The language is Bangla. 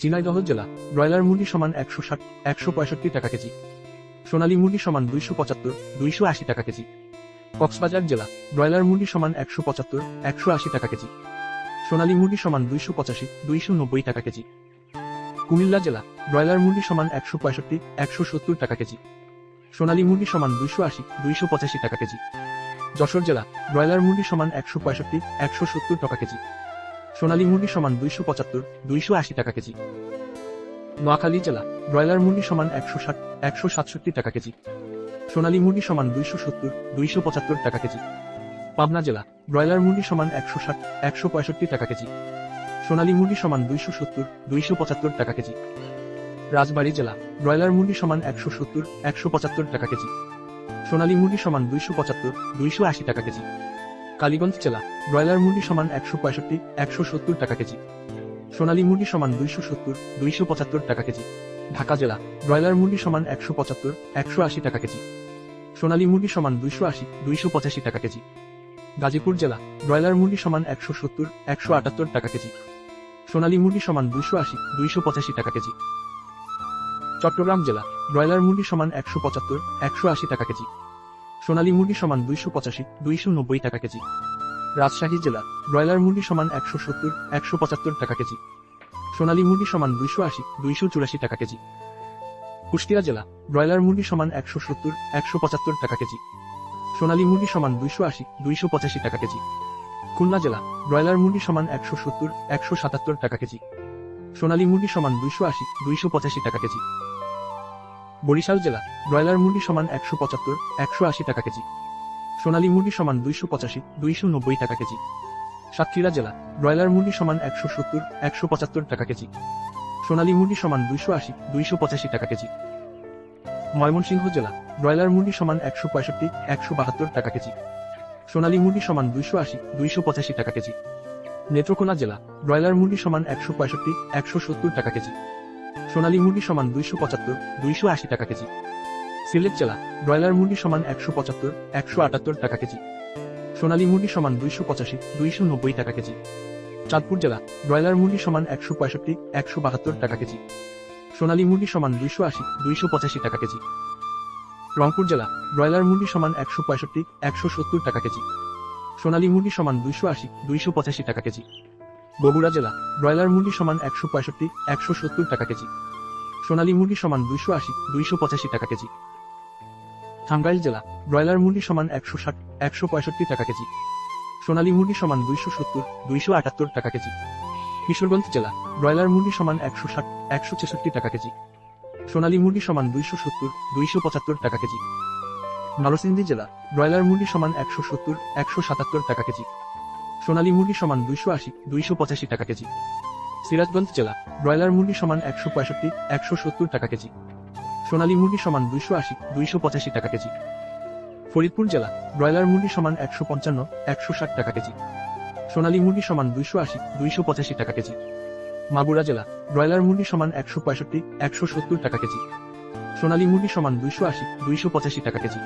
ঝিনাইদহ জেলা, ব্রয়লার মুরগি সমান একশো ষাট, একশো পঁয়ষট্টি টাকা কেজি। সোনালী মুরগি সমান দুইশো পঁচাত্তর, দুইশো আশি টাকা কেজি। কক্সবাজার জেলা, ব্রয়লার মুরগি সমান একশো পঁচাত্তর, একশো আশি টাকা কেজি। সোনালী মুরগি সমান দুইশো পঁচাশি, দুইশো নব্বই টাকা কেজি। কুমিল্লা জেলা, ব্রয়লার মুরগি সমান একশো পঁয়ষট্টি, একশো সত্তর টাকা কেজি। সোনালী মুরগি সমান দুইশো আশি, দুইশো পঁচাশি টাকা কেজি। যশোর জেলা, ব্রয়লার মুরগি সমান একশো পঁয়ষট্টি, একশো সত্তর টাকা কেজি। সোনালী মুরগি সমান দুইশো পঁচাত্তর, দুইশো আশি টাকা কেজি। নোয়াখালী জেলা, ব্রয়লার মুরগি সমান একশো ষাট, একশো সাতষট্টি টাকা কেজি। সোনালী মুরগি সমান দুইশো সত্তর, দুইশো পঁচাত্তর টাকা কেজি। পাবনা জেলা, ব্রয়লার মুরগি সমান একশো ষাট, একশো পঁয়ষট্টি টাকা কেজি। সোনালী মুরগি সমান দুইশো সত্তর, দুইশো পঁচাত্তর টাকা কেজি। রাজবাড়ী জেলা, ব্রয়লার মুরগি সমান একশো সত্তর, একশো পঁচাত্তর টাকা কেজি। সোনালী মুরগি সমান দুইশো পঁচাত্তর, দুইশো আশি টাকা কেজি। কালীগঞ্জ জেলা, ব্রয়লার মুরগি সমান একশো পঁয়ষট্টি, একশো সত্তর টাকা কেজি। সোনালী মুরগি সমান দুইশো সত্তর, দুইশো পঁচাত্তর টাকা কেজি। ঢাকা জেলা, ব্রয়লার মুরগি সমান একশো পঁচাত্তর, একশো আশি টাকা কেজি। সোনালী মুরগি সমান দুইশো আশি, দুইশো পঁচাশি টাকা কেজি। গাজীপুর জেলা, ব্রয়লার মুরগি সমান একশো সত্তর, একশো আটাত্তর টাকা কেজি। সোনালী মুরগি সমান দুইশো আশি, দুইশো পঁচাশি টাকা কেজি। চট্টগ্রাম জেলা, ব্রয়লার মুরগি সমান একশো পঁচাত্তর, একশো আশি টাকা কেজি। সোনালী মুরগি সমান দুইশো পঁচাশি, দুইশো নব্বই টাকা কেজি। রাজশাহী জেলা, ব্রয়লার মুরগি সমান একশো সত্তর, একশো পঁচাত্তর টাকা কেজি। সোনালী মুরগি সমান দুইশো আশি, দুইশো চুরাশি টাকা কেজি। কুষ্টিয়া জেলা, ব্রয়লার মুরগি সমান একশো সত্তর, একশো পঁচাত্তর টাকা কেজি। সোনালী মুরগি সমান দুইশো আশি, দুইশো পঁচাশি টাকা কেজি। খুলনা জেলা, ব্রয়লার মুরগি সমান একশো সত্তর, একশো সাতাত্তর টাকা কেজি। সোনালী মুরগি সমান দুইশো আশি, দুইশো পঁচাশি টাকা কেজি। বরিশাল জেলা, ব্রয়লার মুরগি সমান একশো পঁচাত্তর, একশো আশি টাকা কেজি। সোনালী মুরগি সমান দুইশো পঁচাশি, দুইশো নব্বই টাকা কেজি। সাতক্ষীরা জেলা, ব্রয়লার মুরগি সমান একশো সত্তর, একশো পঁচাত্তর টাকা কেজি। সোনালী মুরগি সমান দুইশো আশি, দুইশো পঁচাশি টাকা কেজি। ময়মনসিংহ জেলা, ব্রয়লার মুরগি সমান একশো পঁয়ষট্টি, একশো বাহাত্তর টাকা কেজি। সোনালী মুরগি সমান দুইশো আশি, দুইশো পঁচাশি টাকা কেজি। নেত্রকোনা জেলা, ব্রয়লার মুরগি সমান একশো পঁয়ষট্টি, একশো সত্তর টাকা কেজি। সোনালী মুরগি সমান দুইশো পঁচাত্তর, দুইশো আশি টাকা কেজি। সিলেট জেলা, ব্রয়লার মুরগি সমান একশো পঁচাত্তর, একশো আটাত্তর টাকা কেজি। সোনালী মুরগি সমান দুইশো পঁচাশি, দুইশো নব্বই টাকা কেজি। চাঁদপুর জেলা, ব্রয়লার মুরগি সমান একশো পঁয়ষট্টি, একশো বাহাত্তর টাকা কেজি। সোনালী মুরগি সমান দুইশো আশি, দুইশো পঁচাশি টাকা কেজি। রংপুর জেলা, ব্রয়লার মুরগি সমান একশো পঁয়ষট্টি, একশো সত্তর টাকা কেজি। সোনালী মুরগি সমান দুইশো আশি, দুইশো পঁচাশি টাকা কেজি। বগুড়া জেলা, ব্রয়লার মুরগি সমান একশো পঁয়ষট্টি, একশো সত্তর টাকা কেজি। সোনালী মুরগি সমান দুইশো আশি, দুইশো পঁচাশি টাকা কেজি। টাঙ্গাইল জেলা, ব্রয়লার মুরগি সমান একশো ষাট, একশো পঁয়ষট্টি টাকা কেজি। সোনালী মুরগি সমান দুইশো সত্তর, দুইশো আটাত্তর টাকা কেজি। কিশোরগঞ্জ জেলা, ব্রয়লার মুরগি সমান একশো ষাট, একশো ছেষট্টি টাকা কেজি। সোনালী মুরগি সমান দুইশো সত্তর, দুইশো পঁচাত্তর টাকা কেজি। নরসিংদী জেলা, ব্রয়লার মুরগি সমান একশো সত্তর, একশো সাতাত্তর টাকা কেজি। সোনালী মুরগি সমান দুইশো আশি, দুইশো পঁচাশি টাকা কেজি। সিরাজগঞ্জ জেলা, ব্রয়লার মুরগি সমান একশো পঁয়ষট্টি, একশো সত্তর টাকা কেজি। সোনালী মুরগি সমান দুইশো আশি, দুইশো পঁচাশি টাকা কেজি। ফরিদপুর জেলা, ব্রয়লার মুরগি সমান একশো পঞ্চান্ন, একশো ষাট টাকা কেজি। সোনালী মুরগি সমান দুইশো আশি, দুইশো পঁচাশি টাকা কেজি। মাগুরা জেলা, ব্রয়লার মুরগি সমান একশো পঁয়ষট্টি, একশো সত্তর টাকা কেজি। সোনালী মুরগি সমান দুইশো আশি, দুইশো পঁচাশি টাকা কেজি।